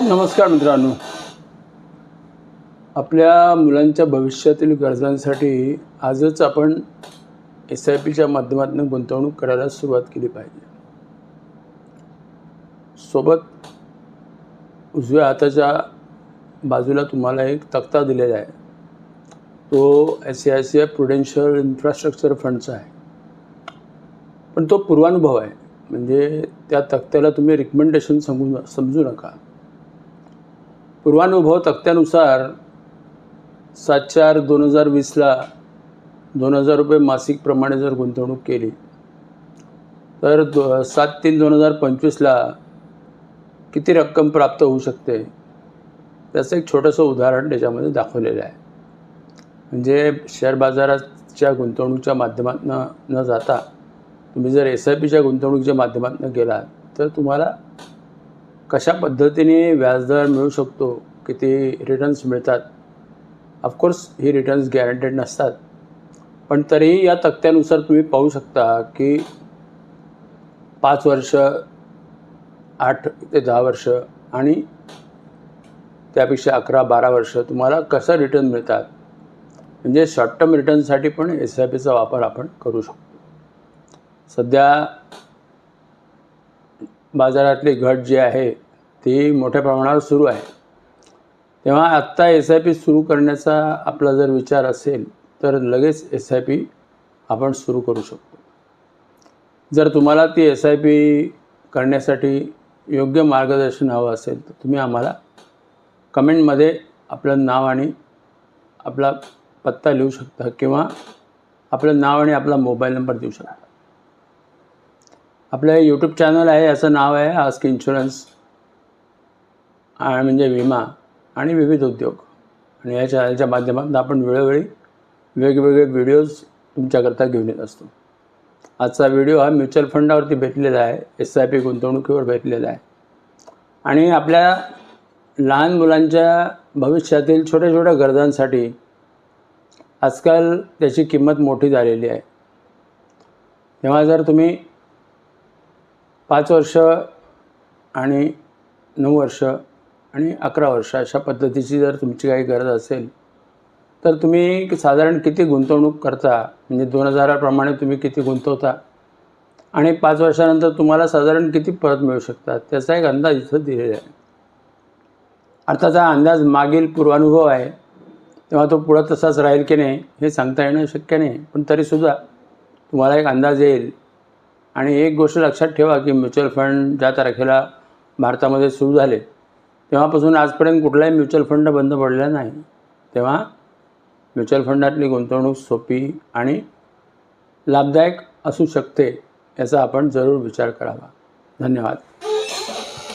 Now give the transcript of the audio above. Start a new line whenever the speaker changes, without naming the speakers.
नमस्कार मित्रांनो. आपल्या मुलांच्या भविष्यातील गरजांसाठी आजच आपण एस आय पीच्या माध्यमातून गुंतवणूक करायला सुरुवात केली पाहिजे. सोबत उजव्या हाताच्या बाजूला तुम्हाला एक तक्ता दिलेला आहे. तो S I C I Prudential infrastructure फंडचा आहे. पण तो पूर्वानुभव आहे. म्हणजे त्या तक्त्याला तुम्ही रिकमेंडेशन समजू समजू नका. पूर्वानुभव तक्त्यानुसार सात चार दोन हजार वीसला दोन हजार रुपये मासिकप्रमाणे जर गुंतवणूक केली तर दो सात तीन दोन हजार पंचवीसला किती रक्कम प्राप्त होऊ शकते? त्याचं एक छोटंसं उदाहरण त्याच्यामध्ये दाखवलेलं आहे. म्हणजे शेअर बाजाराच्या गुंतवणूकच्या माध्यमातून न जाता तुम्ही जर एस आय पीच्या गुंतवणुकीच्या माध्यमातून गेलात तर तुम्हाला कशा पद्धतीने व्याजदर मिळू शकतो किती रिटर्न्स मिळतात? ऑफकोर्स ही रिटर्न्स गॅरंटेड नसतात. पण तरीही या तक्त्यानुसार तुम्ही पाहू शकता की पाच वर्ष आठ ते दहा वर्ष आणि त्यापेक्षा अकरा बारा वर्ष तुम्हाला कसं रिटर्न मिळतात? म्हणजे शॉर्ट टर्म रिटर्नसाठी पण एस आय पीचा वापर आपण करू शकतो. सध्या बाजारातली घट जी आहे ती मोठ्या प्रमाणावर सुरू आहे. तेव्हा आत्ता एस आय पी सुरू करण्याचा आपला जर विचार असेल तर लगेच एस आय पी आपण सुरू करू शकतो. जर तुम्हाला ती एस आय पी करण्यासाठी योग्य मार्गदर्शन हवं असेल तर तुम्ही आम्हाला कमेंटमध्ये आपलं नाव आणि आपला पत्ता लिहू शकता किंवा आपलं नाव आणि आपला मोबाईल नंबर देऊ शकता. आपलं यूट्यूब चॅनल आहे याचं नाव आहे आस्क इन्शुरन्स आणि म्हणजे विमा आणि विविध उद्योग. आणि या चॅनलच्या माध्यमातून आपण वेळोवेळी वेगवेगळे व्हिडिओज तुमच्याकरता घेऊन येत असतो. आजचा व्हिडिओ हा म्युच्युअल फंडावरती भेटलेला आहे एस आय पी गुंतवणुकीवर भेटलेला आहे. आणि आपल्या लहान मुलांच्या भविष्यातील छोट्या छोट्या गरजांसाठी आजकाल त्याची किंमत मोठी झालेली आहे. तेव्हा जर तुम्ही पाच वर्ष आणि नऊ वर्ष आणि अकरा वर्ष अशा पद्धतीची जर तुमची काही गरज असेल तर तुम्ही साधारण किती गुंतवणूक करता? म्हणजे दोन हजाराप्रमाणे तुम्ही किती गुंतवता? आणि पाच वर्षानंतर तुम्हाला साधारण किती परत मिळू शकतात? त्याचा एक अंदाज इथं दिलेला आहे. अर्थात हा अंदाज मागील पूर्वानुभव आहे. तेव्हा तो पुढं तसाच राहील की नाही हे सांगता येणं शक्य नाही. पण तरीसुद्धा तुम्हाला एक अंदाज येईल आणि एक गोष्ट लक्षात ठेवा की म्युच्युअल फंड ज्या तारखेला भारतामध्ये सुरू झाले तेव्हापासून आजपर्यंत कुठलाही म्युच्युअल फंड बंद पडलेला नाही. तेव्हा म्युच्युअल फंडातली गुंतवणूक सोपी आणि लाभदायक असू शकते याचा आपण जरूर विचार करावा. धन्यवाद.